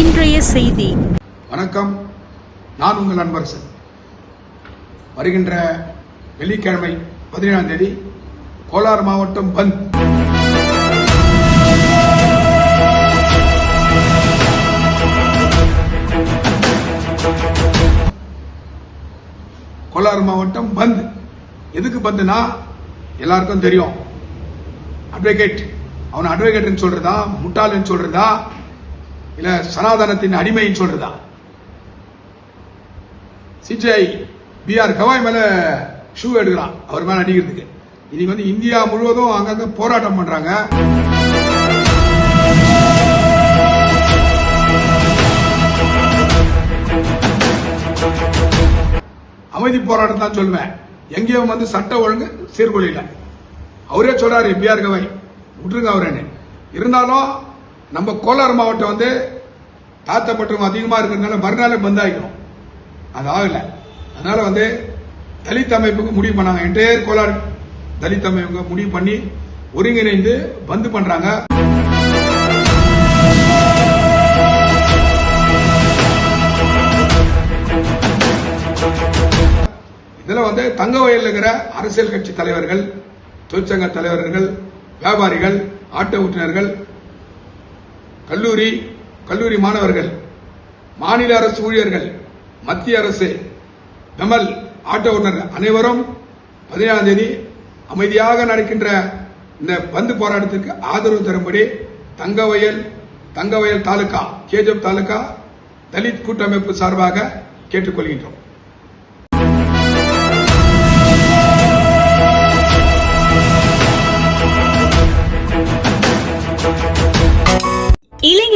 இன்றைய செய்தி. வணக்கம். நான் உங்கள் அன்பரசன் வருகின்ற வெள்ளிக்கிழமை பதினேழாம் தேதி கோலார் மாவட்டம் பந்த். கோலார் மாவட்டம் பந்த். எதுக்கு பந்துனா எல்லாருக்கும் தெரியும். அட்வொகேட் அவன் அட்வொகேட்னு சொல்றதா? முட்டாளுன்னு சொல்றதா? இல்ல சனாதனத்தின் அடிமைன்னு சொல்றதா? சிஜிஐ பிஆர் கவாய் மேல ஷூ எடுக்கிறான். அவர் மேல அடிக்கிறதுக்கு. இன்னைக்கு வந்து இந்தியா முழுவதும் அங்கங்க போராட்டம் பண்றாங்க. அமைதி போராட்டம் தான் சொல்லுவேன். எங்கேயும் வந்து சட்ட ஒழுங்கு சீர்குலையில. அவரே சொல்றாரு பிஆர் கவாய். விட்டுருங்க அவரேன்னு இருந்தாலும் நம்ம கோலார் மாவட்டம் வந்து தாத்தப்பட்டவங்க அதிகமாக இருக்கிறதுனால மறுநாளே பந்தாயிக்கணும் அது ஆகலை. அதனால் வந்து தலித் அமைப்புக்கு முடிவு பண்ணாங்க. என்டையர் கோலார் தலித் அமைப்புக்கு முடிவு பண்ணி ஒருங்கிணைந்து பந்து பண்ணுறாங்க இதில் வந்து தங்க வயலில் இருக்கிற அரசியல் கட்சி தலைவர்கள் தொழிற்சங்க தலைவர்கள் வியாபாரிகள் ஆட்டோ ஓட்டுநர்கள் கல்லூரி கல்லூரி மாணவர்கள் மாநில அரசு ஊழியர்கள் மத்திய அரசு பெமல் ஆட்டோ ஓனர் அனைவரும் பதினேழாம் தேதி அமைதியாக நடக்கின்ற இந்த பந்து போராட்டத்திற்கு ஆதரவு தரும்படி தங்கவயல் தங்கவயல் தாலுகா கேஜப் தாலுகா தலித் கூட்டமைப்பு சார்பாக கேட்டுக்கொள்கின்றோம்.